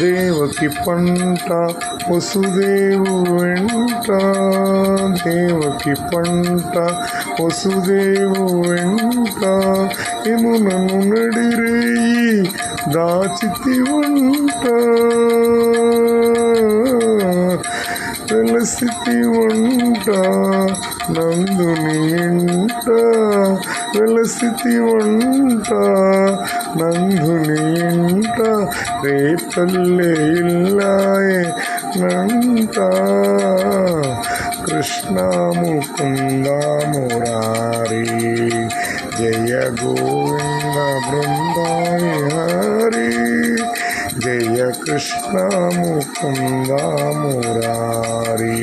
దేవకి పంట వసుదేవు వెంట. దేవకి పంట వసుదేవు వెంట. యమునను నడిరేయి దాచితి వంట. వెలసితి వంట నందుని ఇంట వెలసితి వంట నందుని ఇంట రేపల్లె ఇల్లాయే నంట కృష్ణ ముకుంద మురారి జయ గోవింద బృందాయ హరి. జయ కృష్ణ ముకుంద మురారి